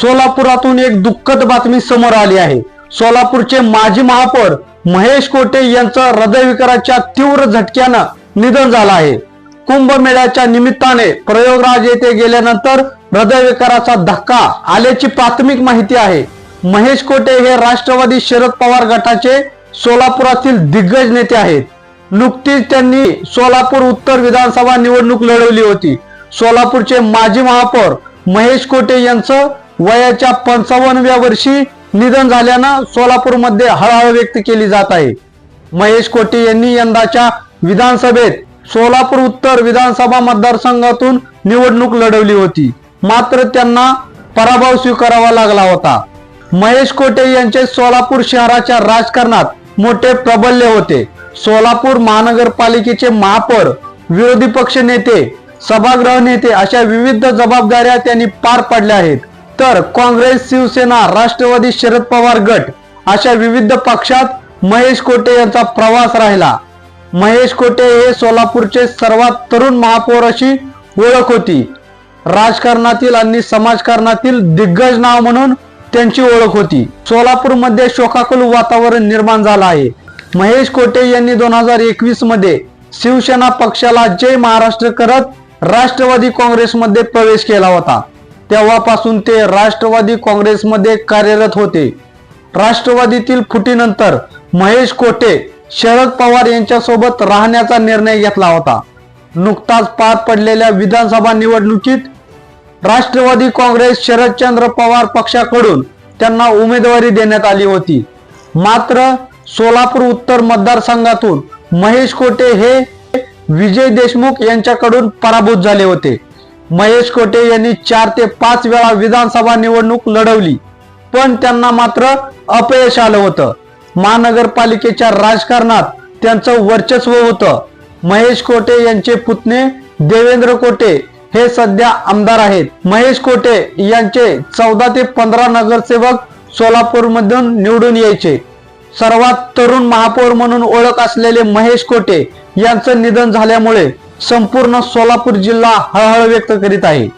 सोलापुरातून एक दुःखद बातमी समोर आली आहे. सोलापूरचे माजी महापौर महेश कोटे यांचं हृदयविकाराच्या तीव्र झटक्यानं निधन झालं आहे. कुंभमेळ्याच्या निमित्ताने प्रयोगराज येथे गेल्यानंतर हृदयविकाराचा धक्का आल्याची प्राथमिक माहिती आहे. महेश कोटे हे राष्ट्रवादी शरद पवार गटाचे सोलापुरातील दिग्गज नेते आहेत. नुकतीच त्यांनी सोलापूर उत्तर विधानसभा निवडणूक लढवली होती. सोलापूरचे माजी महापौर महेश कोटे यांचं वयाच्या पंचावन्नव्या वर्षी निधन झाल्यानं सोलापूरमध्ये हळहळ व्यक्त केली जात आहे. महेश कोटे यांनी यंदाच्या विधानसभेत सोलापूर उत्तर विधानसभा मतदारसंघातून निवडणूक लढवली होती. मात्र त्यांना पराभव स्वीकारावा लागला होता. महेश कोटे यांचे सोलापूर शहराच्या राजकारणात मोठे प्रबल्य होते. सोलापूर महानगरपालिकेचे महापौर विरोधी पक्ष नेते सभागृह नेते अशा विविध जबाबदाऱ्या त्यांनी पार पाडल्या आहेत. तर काँग्रेस शिवसेना राष्ट्रवादी शरद पवार गट अशा विविध पक्षात महेश कोटे यांचा प्रवास राहिला. महेश कोटे हे सोलापूरचे सर्वात तरुण महापौर अशी ओळख होती. राजकारणातील आणि समाजकारणातील दिग्गज नाव म्हणून त्यांची ओळख होती. सोलापूरमध्ये शोकाकुल वातावरण निर्माण झालं आहे. महेश कोटे यांनी दोन हजार एकवीसमध्ये शिवसेना पक्षाला जय महाराष्ट्र करत राष्ट्रवादी काँग्रेसमध्ये प्रवेश केला होता. तेव्हापासून ते राष्ट्रवादी काँग्रेसमध्ये कार्यरत होते. राष्ट्रवादीतील फुटीनंतर महेश कोटे शरद पवार यांच्यासोबत राहण्याचा निर्णय घेतला होता. नुकताच पार पडलेल्या विधानसभा निवडणुकीत राष्ट्रवादी काँग्रेस शरदचंद्र पवार पक्षाकडून त्यांना उमेदवारी देण्यात आली होती. मात्र सोलापूर उत्तर मतदारसंघातून महेश कोटे हे विजय देशमुख यांच्याकडून पराभूत झाले होते. महेश कोटे यांनी चार ते पाच वेळा विधानसभा निवडणूक लढवली. पण त्यांना मात्र अपयश आलं होतं. महानगरपालिकेच्या राजकारणात त्यांचं वर्चस्व होतं. महेश कोटे यांचे पुतणे देवेंद्र कोटे हे सध्या आमदार आहेत. महेश कोटे यांचे चौदा ते पंधरा नगरसेवक सोलापूर मधून निवडून यायचे. सर्वात तरुण महापौर म्हणून ओळख असलेले महेश कोटे यांचं निधन झाल्यामुळे संपूर्ण सोलापूर जिल्हा हळहळ व्यक्त करीत आहे.